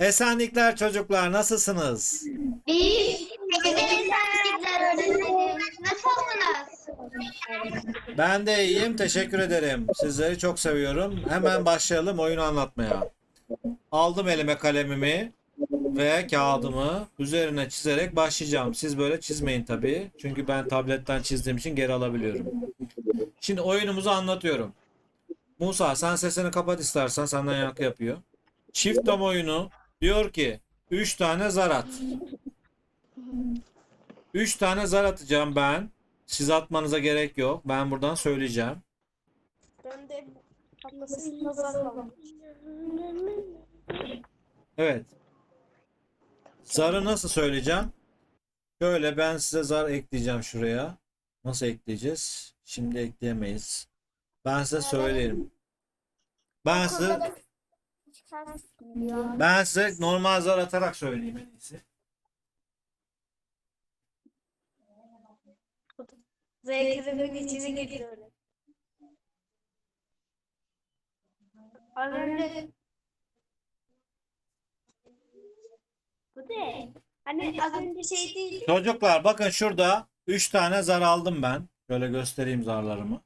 Esenlikler çocuklar nasılsınız? Biz teşekkürler öğretmenim. Nasılsınız? Ben de iyiyim teşekkür ederim. Sizleri çok seviyorum. Hemen başlayalım oyunu anlatmaya. Aldım elime kalemimi ve kağıdımı üzerine çizerek başlayacağım. Siz böyle çizmeyin tabii. Çünkü ben tabletten çizdiğim için geri alabiliyorum. Şimdi oyunumuzu anlatıyorum. Musa sen sesini kapat istersen senden yankı yapıyor. Çift dam oyunu diyor ki 3 tane zar at. 3 tane zar atacağım ben. Siz atmanıza gerek yok. Ben buradan söyleyeceğim. Ben de atlasın var. Evet. Zarı nasıl söyleyeceğim? Şöyle ben size zar ekleyeceğim şuraya. Nasıl ekleyeceğiz? Şimdi ekleyemeyiz. Ben size söyleyeyim. Ben size ben size normal zar atarak söyleyeyim en iyisi. Zevkinin içine giriyor. Az önce Bu ne? Hani az önce şey değil. Çocuklar bakın şurada 3 tane zar aldım ben. Şöyle göstereyim zarlarımı.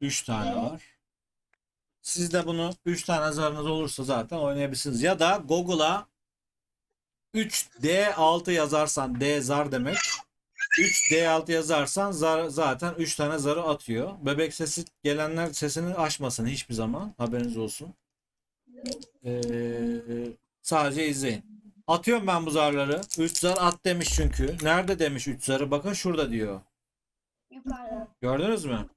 3 tane var. Siz de bunu 3 tane zarınız olursa zaten oynayabilirsiniz. Ya da Google'a 3D6 yazarsan D zar demek. 3D6 yazarsan zar, zaten 3 tane zarı atıyor. Bebek sesi gelenler sesini açmasın hiçbir zaman. Haberiniz olsun. Ee, sadece izleyin. Atıyorum ben bu zarları. 3 zar at demiş çünkü. Nerede demiş 3 zarı? Bakın şurada diyor. Yukarıda. Gördünüz mü?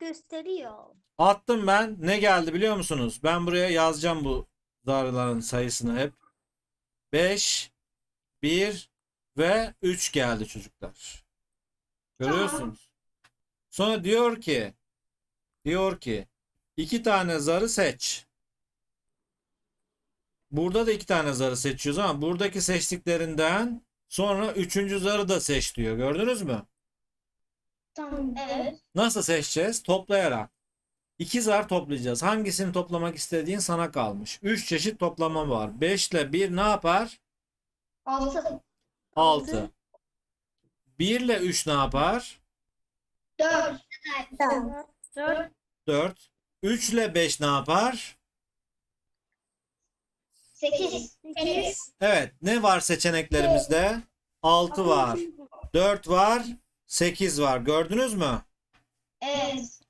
Gösteriyor. Attım ben. Ne geldi biliyor musunuz? Ben buraya yazacağım bu zarların sayısını hep. 5, 1 ve 3 geldi çocuklar. Görüyorsunuz. Sonra diyor ki diyor ki iki tane zarı seç. Burada da iki tane zarı seçiyoruz ama buradaki seçtiklerinden sonra üçüncü zarı da seç diyor. Gördünüz mü? Tamam. Evet. Nasıl seçeceğiz? Toplayarak. İki zar toplayacağız. Hangisini toplamak istediğin sana kalmış. Üç çeşit toplama var. 5 ile 1 ne yapar? Altı. 6. 1 ile 3 ne yapar? Dört. Dört. 4. 3 ile 5 ne yapar? Sekiz. Sekiz. Evet. Ne var seçeneklerimizde? 6 var. 4 var. 8 var. Gördünüz mü? Evet.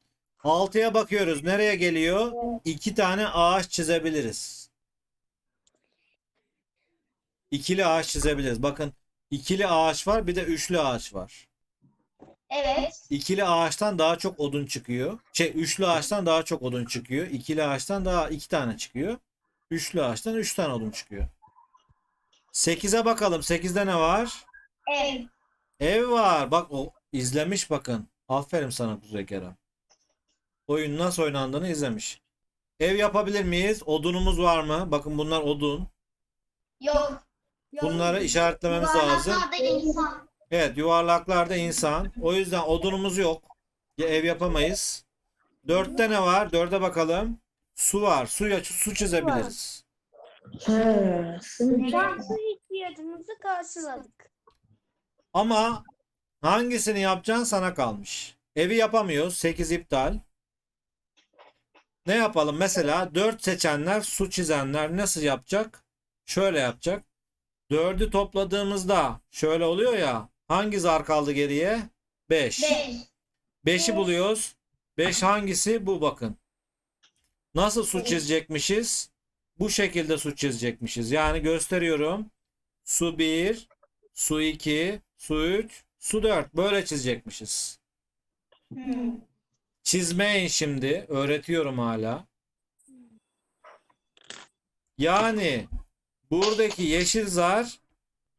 6'ya bakıyoruz. Nereye geliyor? 2 tane ağaç çizebiliriz. İkili ağaç çizebiliriz. Bakın ikili ağaç var bir de üçlü ağaç var. Evet. İkili ağaçtan daha çok odun çıkıyor. Şey üçlü ağaçtan daha çok odun çıkıyor. İkili ağaçtan daha iki tane çıkıyor. Üçlü ağaçtan üç tane odun çıkıyor. 8'e bakalım. 8'de ne var? Ev. Ev var. Bak o izlemiş bakın. Aferin sana Kuzey Kerem. Oyun nasıl oynandığını izlemiş. Ev yapabilir miyiz? Odunumuz var mı? Bakın bunlar odun. Yok. Bunları işaretlememiz lazım. İnsan. Evet yuvarlaklarda insan. O yüzden odunumuz yok. Ya ev yapamayız. Dörtte ne var? Dörde bakalım. Su var. Suya su çizebiliriz. Su ihtiyacımızı karşıladık. Ama hangisini yapacaksın sana kalmış. Evi yapamıyoruz. 8 iptal. Ne yapalım? Mesela 4 seçenler, su çizenler nasıl yapacak? Şöyle yapacak. 4'ü topladığımızda şöyle oluyor ya. Hangi zar kaldı geriye? 5. Beş. 5'i buluyoruz. 5 hangisi? Bu bakın. Nasıl su çizecekmişiz? Bu şekilde su çizecekmişiz. Yani gösteriyorum. Su 1, su 2, su 3, su 4. Böyle çizecekmişiz. Çizmeyin şimdi. Öğretiyorum hala. Yani buradaki yeşil zar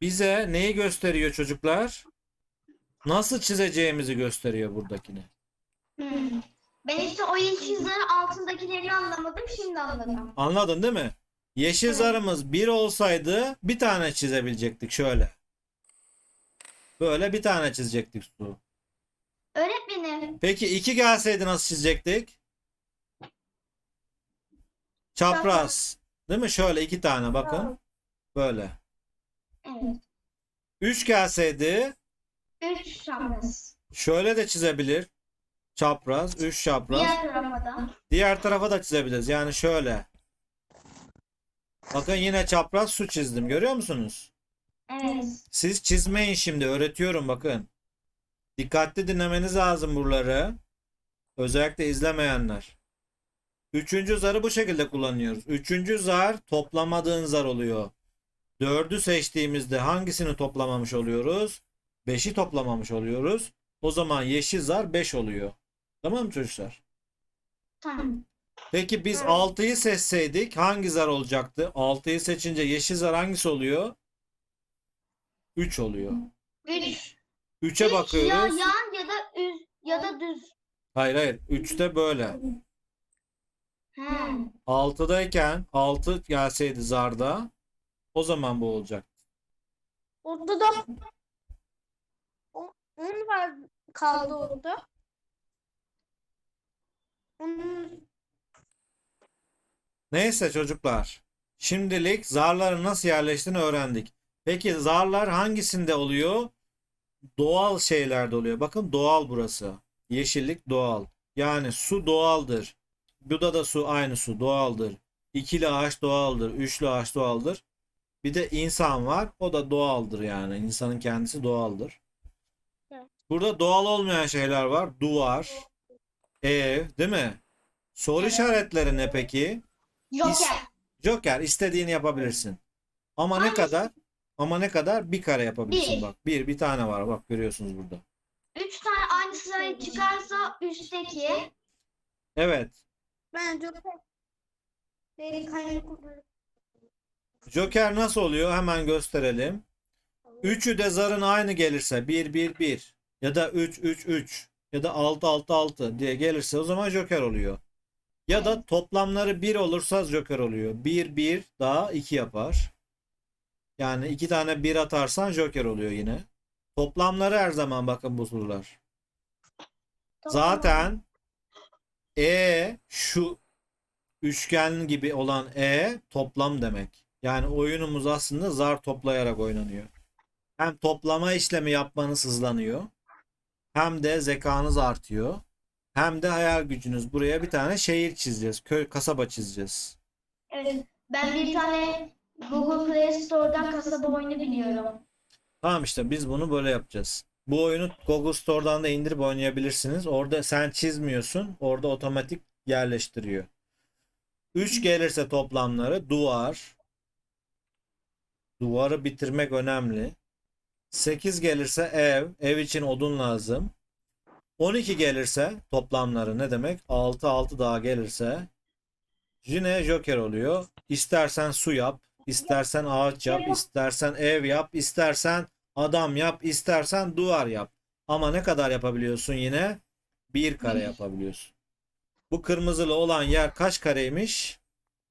bize neyi gösteriyor çocuklar? Nasıl çizeceğimizi gösteriyor buradakini. Ben işte o yeşilleri altındakileri anlamadım. Şimdi anladım. Anladın değil mi? Yeşil zarımız bir olsaydı bir tane çizebilecektik şöyle. Böyle bir tane çizecektik su. Öğretmenim. Peki iki gelseydi nasıl çizecektik? Çapraz. Değil mi? Şöyle iki tane bakın. Böyle. Evet. 3 gelseydi 3 çapraz. şöyle de çizebilir. Çapraz, 3 çapraz. Diğer tarafa da. Diğer tarafa da çizebiliriz. Yani şöyle. Bakın yine çapraz su çizdim. Görüyor musunuz? Evet. Siz çizmeyin şimdi. Öğretiyorum bakın. Dikkatli dinlemeniz lazım buraları. Özellikle izlemeyenler. Üçüncü zarı bu şekilde kullanıyoruz. Üçüncü zar toplamadığın zar oluyor. Dördü seçtiğimizde hangisini toplamamış oluyoruz? Beşi toplamamış oluyoruz. O zaman yeşil zar 5 oluyor. Tamam mı çocuklar? Tamam. Peki biz. 6'yı seçseydik hangi zar olacaktı? 6'yı seçince yeşil zar hangisi oluyor? 3 oluyor. 3. 3'e Ya bakıyoruz. yan ya da üz ya da düz. Hayır hayır. 3'te böyle. He. 6'dayken 6 gelseydi zarda o zaman bu olacak. Orada da o- un var kaldı orada. Onun Neyse çocuklar. Şimdilik zarların nasıl yerleştiğini öğrendik. Peki zarlar hangisinde oluyor? Doğal şeylerde oluyor. Bakın doğal burası. Yeşillik doğal. Yani su doğaldır. Burada da su aynı su doğaldır. İkili ağaç doğaldır. Üçlü ağaç doğaldır. Bir de insan var. O da doğaldır yani. İnsanın kendisi doğaldır. Evet. Burada doğal olmayan şeyler var. Duvar, ev, değil mi? Soru Evet. işaretleri ne peki? Joker. Joker istediğini yapabilirsin. Ama ne Hangisi? kadar? Ama ne kadar? Bir kare yapabilirsin Bir. bak. Bir, bir tane var bak görüyorsunuz burada. 3 tane aynı sıraya çıkarsa üstteki. Evet. ben çok. Joker nasıl oluyor? Hemen gösterelim. Üçü de zarın aynı gelirse 1 1 1 ya da 3 3 3 ya da 6 6 6 diye gelirse o zaman Joker oluyor. Ya da toplamları 1 olursa Joker oluyor. 1 1 daha 2 yapar. Yani iki tane 1 atarsan Joker oluyor yine. Toplamları her zaman bakın bu sorular. Zaten E şu üçgen gibi olan E toplam demek. Yani oyunumuz aslında zar toplayarak oynanıyor. Hem toplama işlemi yapmanız hızlanıyor. Hem de zekanız artıyor. Hem de hayal gücünüz. Buraya bir tane şehir çizeceğiz. Köy, kasaba çizeceğiz. Evet. Ben bir tane Google Play Store'dan kasaba oyunu biliyorum. Tamam işte biz bunu böyle yapacağız. Bu oyunu Google Store'dan da indirip oynayabilirsiniz. Orada sen çizmiyorsun. Orada otomatik yerleştiriyor. 3 gelirse toplamları duvar. Duvarı bitirmek önemli. 8 gelirse ev. Ev için odun lazım. 12 gelirse toplamları ne demek? 6 6 daha gelirse yine Joker oluyor. İstersen su yap, istersen ağaç yap, istersen ev yap, istersen adam yap, istersen duvar yap. Ama ne kadar yapabiliyorsun yine? Bir kare Bir. yapabiliyorsun. Bu kırmızılı olan yer kaç kareymiş?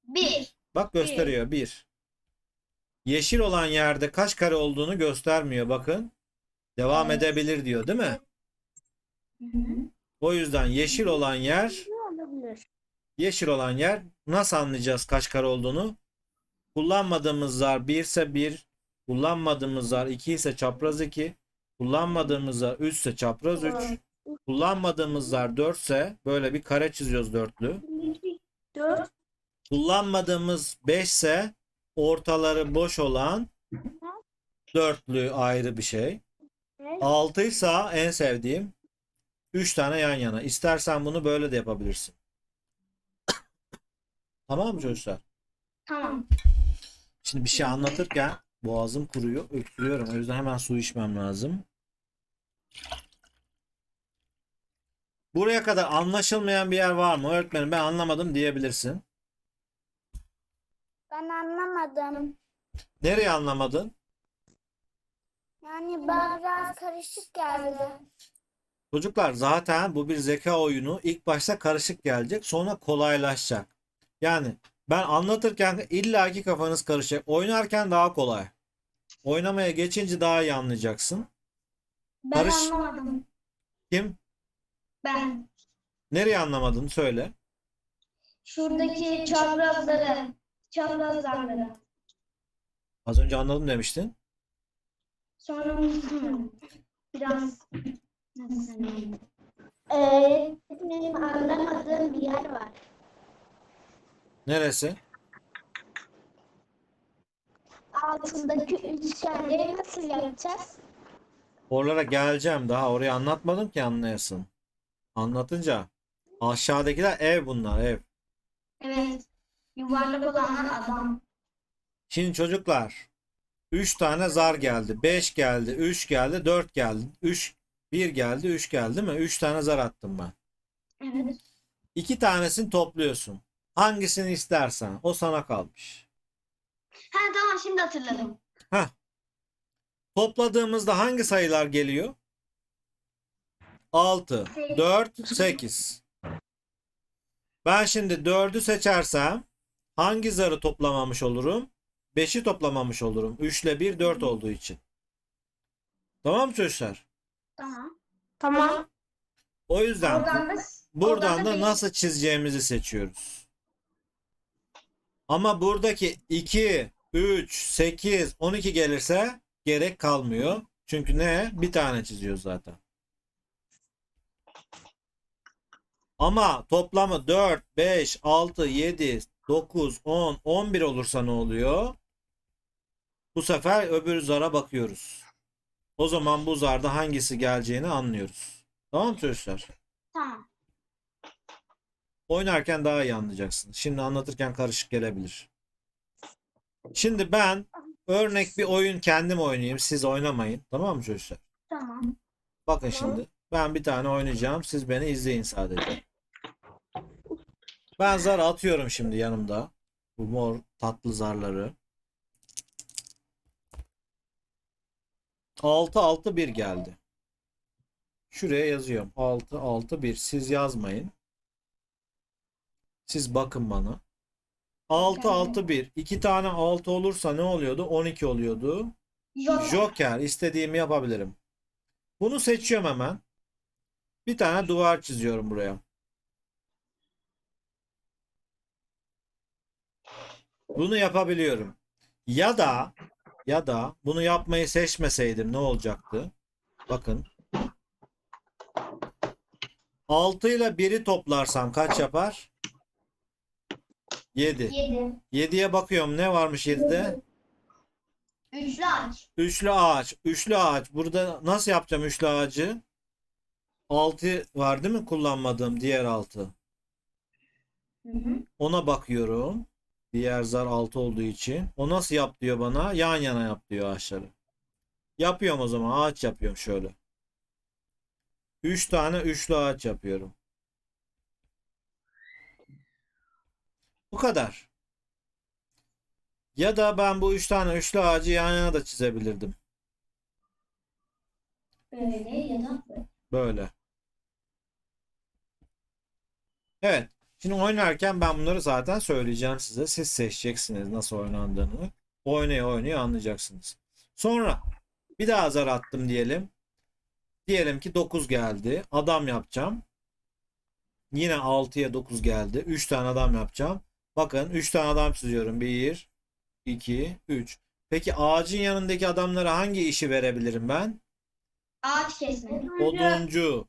1. Bak gösteriyor bir. Yeşil olan yerde kaç kare olduğunu göstermiyor bakın. Devam Evet. edebilir diyor değil mi? O yüzden yeşil olan yer? Yeşil olan yer nasıl anlayacağız kaç kare olduğunu? Kullanmadığımız zar 1 ise 1, kullanmadığımız zar 2 ise çapraz 2, kullanmadığımız zar 3 ise çapraz 3, kullanmadığımız zar 4 ise böyle bir kare çiziyoruz dörtlü. Dört. Kullanmadığımız 5 ise ortaları boş olan dörtlü ayrı bir şey. Evet. 6 ise en sevdiğim 3 tane yan yana. İstersen bunu böyle de yapabilirsin. Tamam mı çocuklar? Tamam. Şimdi bir şey anlatırken boğazım kuruyor, öksürüyorum. O yüzden hemen su içmem lazım. Buraya kadar anlaşılmayan bir yer var mı? Öğretmenim ben anlamadım diyebilirsin. Ben anlamadım. Nereye anlamadın? Yani bana biraz karışık geldi. Çocuklar zaten bu bir zeka oyunu. İlk başta karışık gelecek, sonra kolaylaşacak. Yani ben anlatırken illaki kafanız karışacak. Oynarken daha kolay. Oynamaya geçince daha iyi anlayacaksın. Ben Barış- anlamadım. Kim? Ben Nereye anlamadın? Söyle. şuradaki çaprazları Çapraz zarları. Az önce anladım demiştin. Sonra unuttum. Biraz nasıl? Öğretmenim anlamadığım bir yer var. Neresi? Altındaki üçgenleri nasıl yapacağız? Oralara geleceğim daha. Orayı anlatmadım ki anlayasın. Anlatınca. Aşağıdakiler ev bunlar ev. Evet. Yuvarlak olanlar adam. Şimdi çocuklar 3 tane zar geldi. 5 geldi, 3 geldi, 4 geldi. 3 1 geldi, 3 geldi mi? 3 tane zar attım ben. Evet. 2 tanesini topluyorsun. Hangisini istersen o sana kalmış. Ha tamam şimdi hatırladım. Topladığımızda hangi sayılar geliyor? 6, 4, 8. Ben şimdi 4'ü seçersem hangi zarı toplamamış olurum? 5'i toplamamış olurum. 3 ile 1 4 olduğu için. Tamam mı çocuklar? Tamam. Tamam. O yüzden Oradan da buradan da nasıl çizeceğimizi seçiyoruz. Ama buradaki 2, 3, 8, 12 gelirse gerek kalmıyor. Çünkü ne? Bir tane çiziyor zaten. Ama toplamı 4, 5, 6, 7, 9, 10, 11 olursa ne oluyor? Bu sefer öbür zara bakıyoruz. O zaman bu zarda hangisi geleceğini anlıyoruz. Tamam mı çocuklar? Tamam. Oynarken daha iyi anlayacaksın. Şimdi anlatırken karışık gelebilir. Şimdi ben örnek bir oyun kendim oynayayım. Siz oynamayın. Tamam mı çocuklar? Tamam. Bakın şimdi. Ben bir tane oynayacağım. Siz beni izleyin sadece. Ben zar atıyorum şimdi yanımda. Bu mor tatlı zarları. 6 6 1 geldi. Şuraya yazıyorum. 6 6 1. Siz yazmayın. Siz bakın bana. 6 6 1. 2 tane 6 olursa ne oluyordu? 12 oluyordu. Joker istediğimi yapabilirim. Bunu seçiyorum hemen. Bir tane duvar çiziyorum buraya. Bunu yapabiliyorum. Ya da ya da bunu yapmayı seçmeseydim ne olacaktı? Bakın. 6 ile 1'i toplarsam kaç yapar? 7. 7. 7'ye bakıyorum. Ne varmış 7'de? Üçlü ağaç. Üçlü ağaç. Üçlü ağaç. Burada nasıl yapacağım üçlü ağacı? 6 var değil mi kullanmadığım diğer 6. Hı hı. Ona bakıyorum. Diğer zar 6 olduğu için. O nasıl yap diyor bana? Yan yana yap diyor ağaçları. Yapıyorum o zaman. Ağaç yapıyorum şöyle. 3 tane üçlü ağaç yapıyorum. Bu kadar. Ya da ben bu 3 tane üçlü ağacı yan yana da çizebilirdim. Böyle ya da böyle. Böyle. Evet. Şimdi oynarken ben bunları zaten söyleyeceğim size. Siz seçeceksiniz nasıl oynandığını. Oynaya oynaya anlayacaksınız. Sonra bir daha zar attım diyelim. Diyelim ki 9 geldi. Adam yapacağım. Yine 6'ya 9 geldi. 3 tane adam yapacağım. Bakın 3 tane adam çiziyorum. 1, 2, 3. Peki ağacın yanındaki adamlara hangi işi verebilirim ben? Ağaç kesme. Oduncu.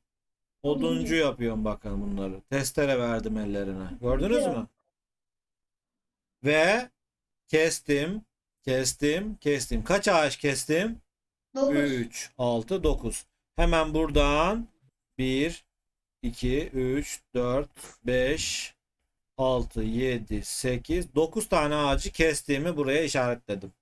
Oduncu yapıyorum bakın bunları. Testere verdim ellerine. Gördünüz mü? Ve kestim, kestim, kestim. Kaç ağaç kestim? 9. 3, 6, 9. Hemen buradan 1, 2, 3, 4, 5, 6, 7, 8, 9 tane ağacı kestiğimi buraya işaretledim.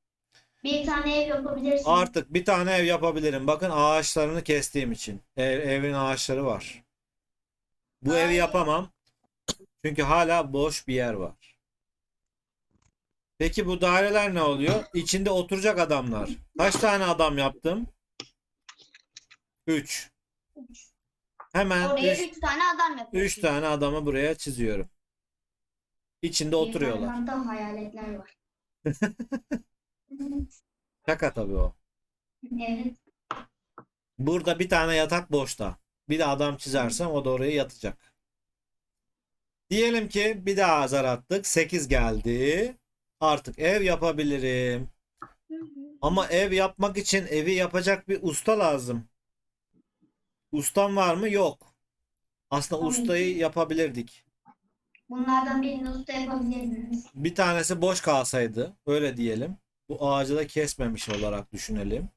Bir tane ev yapabilirsin. Artık bir tane ev yapabilirim. Bakın ağaçlarını kestiğim için. Ev, evin ağaçları var. Bu evi Ay. yapamam. Çünkü hala boş bir yer var. Peki bu daireler ne oluyor? İçinde oturacak adamlar. Kaç tane adam yaptım? 3. Hemen Oraya 3 3 tane adam yapıyorsun. 3 tane adamı buraya çiziyorum. İçinde Bir oturuyorlar. tane da hayaletler var. Şaka tabii o. Evet. Burada bir tane yatak boşta. Bir de adam çizersem o da oraya yatacak. Diyelim ki bir daha zar attık. 8 geldi. artık ev yapabilirim. Ama ev yapmak için evi yapacak bir usta lazım. Ustam var mı? Yok. Aslında ustayı yapabilirdik. Bunlardan birini usta yapabilirsiniz. Bir tanesi boş kalsaydı, öyle diyelim. Bu ağacı da kesmemiş olarak düşünelim.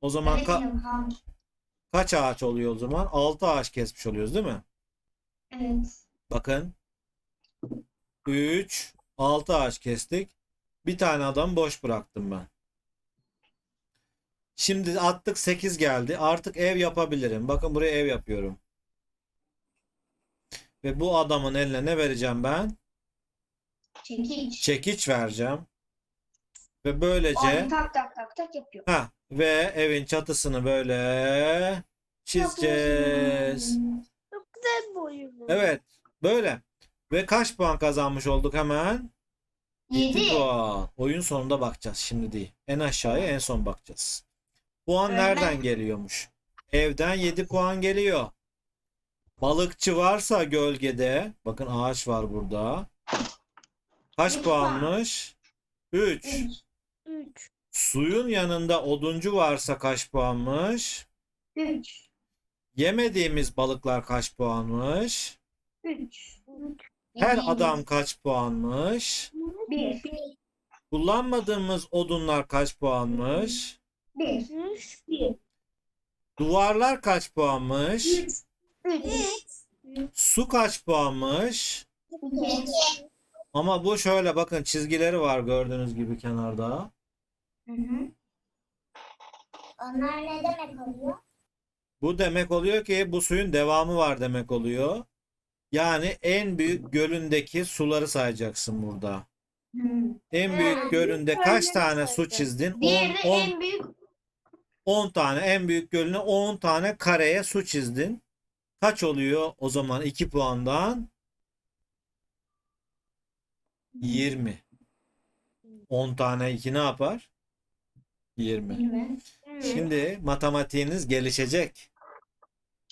O zaman ka- kaç ağaç oluyor o zaman? 6 ağaç kesmiş oluyoruz değil mi? Evet. Bakın. 3, 6 ağaç kestik. Bir tane adam boş bıraktım ben. Şimdi attık 8 geldi. Artık ev yapabilirim. Bakın buraya ev yapıyorum. Ve bu adamın eline ne vereceğim ben? Çekiç. Çekiç vereceğim. Ve böylece Onu tak tak tak tak yapıyor. ha ve evin çatısını böyle çizeceğiz. Çok güzel bir oyun. bu. Evet, böyle. Ve kaç puan kazanmış olduk hemen? 7 Yedi. puan. Oyun sonunda bakacağız şimdi değil. En aşağıya en son bakacağız. Puan Öğretmen- nereden geliyormuş? Evden 7 puan geliyor. Balıkçı varsa gölgede, bakın ağaç var burada. Kaç puanmış? 3. Üç. Üç. Suyun yanında oduncu varsa kaç puanmış? Üç. Yemediğimiz balıklar kaç puanmış? Üç. Her Yedi. adam kaç puanmış? Bir. Kullanmadığımız odunlar kaç puanmış? Bir. Üç. Bir. Duvarlar kaç puanmış? Üç. Su kaç puanmış? Ama bu şöyle bakın çizgileri var gördüğünüz gibi kenarda. Hı hı. Onlar ne demek oluyor? Bu demek oluyor ki bu suyun devamı var demek oluyor. Yani en büyük gölündeki suları sayacaksın burada. Hı. En büyük Ha, gölünde kaç tane su çizdin? 10, Diğeri de 10, en büyük 10 tane en büyük gölüne 10 tane kareye su çizdin. Kaç oluyor o zaman 2 puandan? 20. 10 tane 2 ne yapar? 20. yirmi. Şimdi matematiğiniz gelişecek.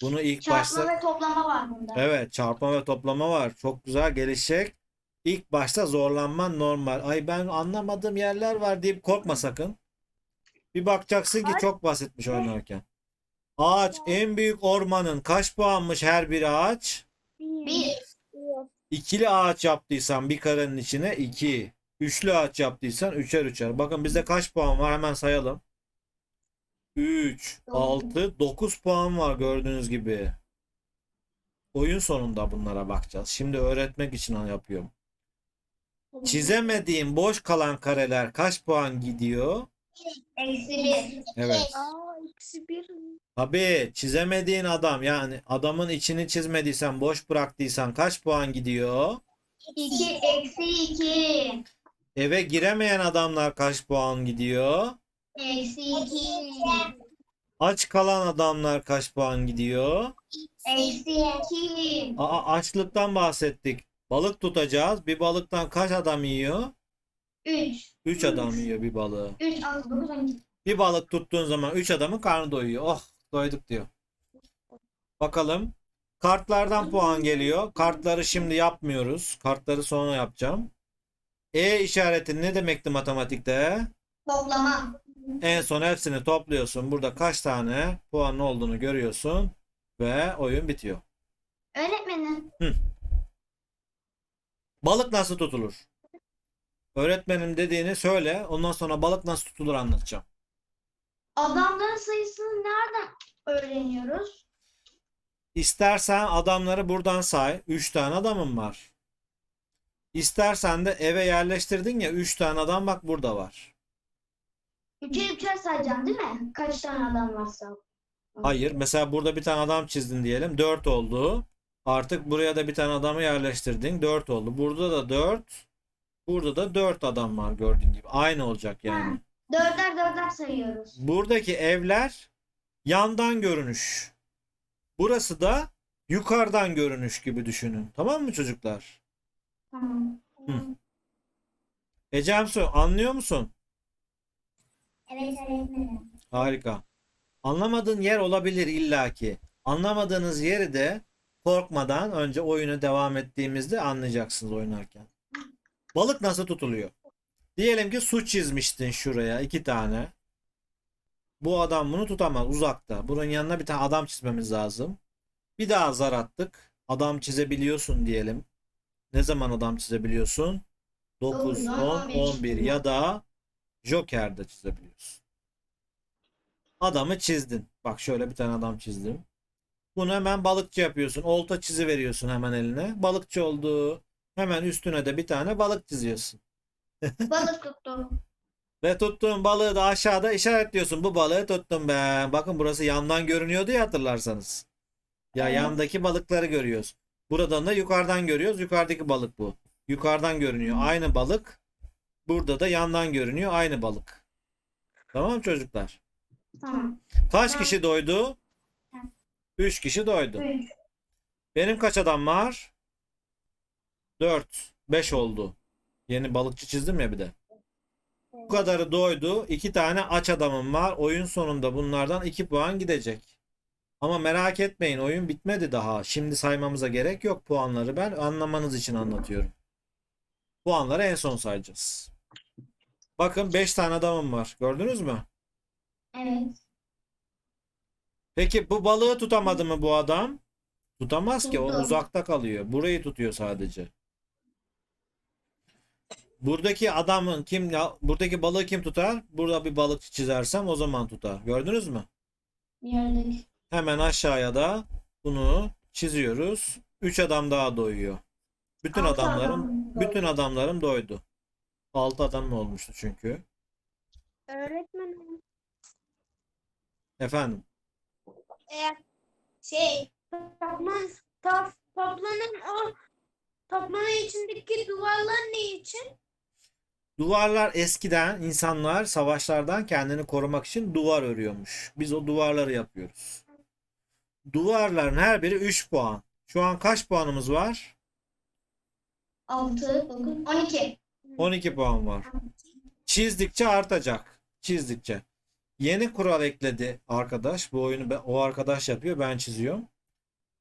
Bunu ilk Çarpma başta ve toplama var bunda. evet çarpma ve toplama var. Çok güzel gelişecek. İlk başta zorlanman normal. Ay ben anlamadığım yerler var deyip korkma sakın. Bir bakacaksın ki çok basitmiş oynarken. Ağaç en büyük ormanın kaç puanmış her bir ağaç? Bir. İkili ağaç yaptıysan bir karenin içine 2. Üçlü ağaç yaptıysan üçer üçer. Bakın bizde kaç puan var hemen sayalım. 3, Dokuz. 6, 9 puan var gördüğünüz gibi. Oyun sonunda bunlara bakacağız. Şimdi öğretmek için yapıyorum. Çizemediğim boş kalan kareler kaç puan gidiyor? Eksi bir. Evet. Aa, eksi bir. Tabii çizemediğin adam yani adamın içini çizmediysen boş bıraktıysan kaç puan gidiyor? İki. Eksi iki. Eve giremeyen adamlar kaç puan gidiyor? Eksi iki. Aç kalan adamlar kaç puan gidiyor? Eksi iki. Aa, açlıktan bahsettik. Balık tutacağız. Bir balıktan kaç adam yiyor? Üç. 3 adam yiyor bir balığı. Üç, altı, dokuz, on iki. Bir balık tuttuğun zaman 3 adamın karnı doyuyor. Oh doyduk diyor. Bakalım. Kartlardan puan geliyor. Kartları şimdi yapmıyoruz. Kartları sonra yapacağım. E işareti ne demekti matematikte? Toplama. En son hepsini topluyorsun. Burada kaç tane puanın olduğunu görüyorsun. Ve oyun bitiyor. Öğretmenim. Balık nasıl tutulur? Öğretmenim dediğini söyle. Ondan sonra balık nasıl tutulur anlatacağım. Adamların sayısını nereden öğreniyoruz? İstersen adamları buradan say. 3 tane adamım var. İstersen de eve yerleştirdin ya 3 tane adam bak burada var. Üçer üçer sayacağım değil mi? Kaç tane adam varsa. Hayır. Mesela burada bir tane adam çizdin diyelim. 4 oldu. Artık buraya da bir tane adamı yerleştirdin. 4 oldu. Burada da 4. Burada da 4 adam var gördüğün gibi. Aynı olacak yani. Dörder dörder sayıyoruz. Buradaki evler yandan görünüş. Burası da yukarıdan görünüş gibi düşünün. Tamam mı çocuklar? Tamam. Ecemsu anlıyor musun? Evet öğretmenim. Harika. Anlamadığın yer olabilir illaki. Anlamadığınız yeri de korkmadan önce oyunu devam ettiğimizde anlayacaksınız oynarken. Balık nasıl tutuluyor? Diyelim ki su çizmiştin şuraya iki tane. Bu adam bunu tutamaz uzakta. Bunun yanına bir tane adam çizmemiz lazım. Bir daha zar attık. Adam çizebiliyorsun diyelim. Ne zaman adam çizebiliyorsun? 9, 10, 11 ya da Joker'de çizebiliyorsun. Adamı çizdin. Bak şöyle bir tane adam çizdim. Bunu hemen balıkçı yapıyorsun. Olta çizi veriyorsun hemen eline. Balıkçı oldu. Hemen üstüne de bir tane balık çiziyorsun. Balık tuttum. Ve tuttuğun balığı da aşağıda işaretliyorsun. Bu balığı tuttum ben. Bakın burası yandan görünüyordu ya hatırlarsanız. Ya Evet. yandaki balıkları görüyoruz. Buradan da yukarıdan görüyoruz. Yukarıdaki balık bu. Yukarıdan görünüyor. Aynı balık. Burada da yandan görünüyor. Aynı balık. Tamam çocuklar? Tamam. Kaç kişi doydu? 3 kişi doydu. Üç. Benim kaç adam var? 4. 5 oldu. Yeni balıkçı çizdim ya bir de. Bu kadarı doydu. 2 tane aç adamım var. Oyun sonunda bunlardan 2 puan gidecek. Ama merak etmeyin oyun bitmedi daha. Şimdi saymamıza gerek yok puanları. Ben anlamanız için anlatıyorum. Puanları en son sayacağız. Bakın 5 tane adamım var. Gördünüz mü? Evet. Peki bu balığı tutamadı mı bu adam? Tutamaz ki o uzakta kalıyor. Burayı tutuyor sadece. Buradaki adamın kim ya buradaki balığı kim tutar? Burada bir balık çizersem o zaman tutar. Gördünüz mü? Gördük. Hemen aşağıya da bunu çiziyoruz. 3 adam daha doyuyor. Bütün Altı adamlarım adam bütün adamlarım doydu. 6 adam mı olmuştu çünkü? Öğretmenim. Efendim. Eğer şey toplan top, toplanın o toplanın içindeki duvarlar ne için? Duvarlar eskiden insanlar savaşlardan kendini korumak için duvar örüyormuş. Biz o duvarları yapıyoruz. Duvarların her biri 3 puan. Şu an kaç puanımız var? 6, 9, 12. 12 puan var. Çizdikçe artacak. Çizdikçe. Yeni kural ekledi arkadaş. Bu oyunu o arkadaş yapıyor. Ben çiziyorum.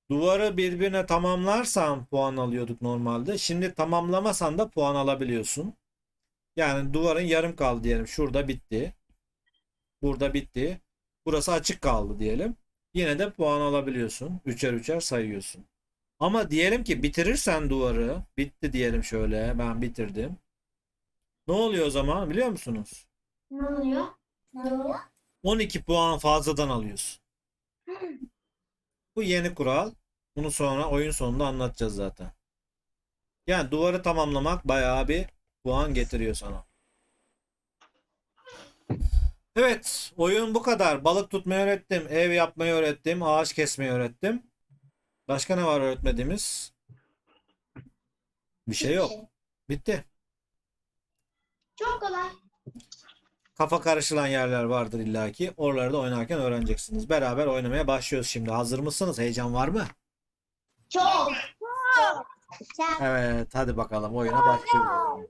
Duvarı birbirine tamamlarsan puan alıyorduk normalde. Şimdi tamamlamasan da puan alabiliyorsun. Yani duvarın yarım kaldı diyelim. Şurada bitti. Burada bitti. Burası açık kaldı diyelim. Yine de puan alabiliyorsun. Üçer üçer sayıyorsun. Ama diyelim ki bitirirsen duvarı. Bitti diyelim şöyle. Ben bitirdim. Ne oluyor o zaman biliyor musunuz? Ne oluyor? Ne oluyor? 12 puan fazladan alıyorsun. Bu yeni kural. Bunu sonra oyun sonunda anlatacağız zaten. Yani duvarı tamamlamak bayağı bir puan getiriyor sana. Evet, oyun bu kadar. Balık tutmayı öğrettim, ev yapmayı öğrettim, ağaç kesmeyi öğrettim. Başka ne var öğretmediğimiz? Bir şey yok. Bitti. Çok kolay. Kafa karışılan yerler vardır illaki. Oraları da oynarken öğreneceksiniz. Beraber oynamaya başlıyoruz şimdi. Hazır mısınız? Heyecan var mı? Çok. Çak. Evet, hadi bakalım oyuna başlıyoruz.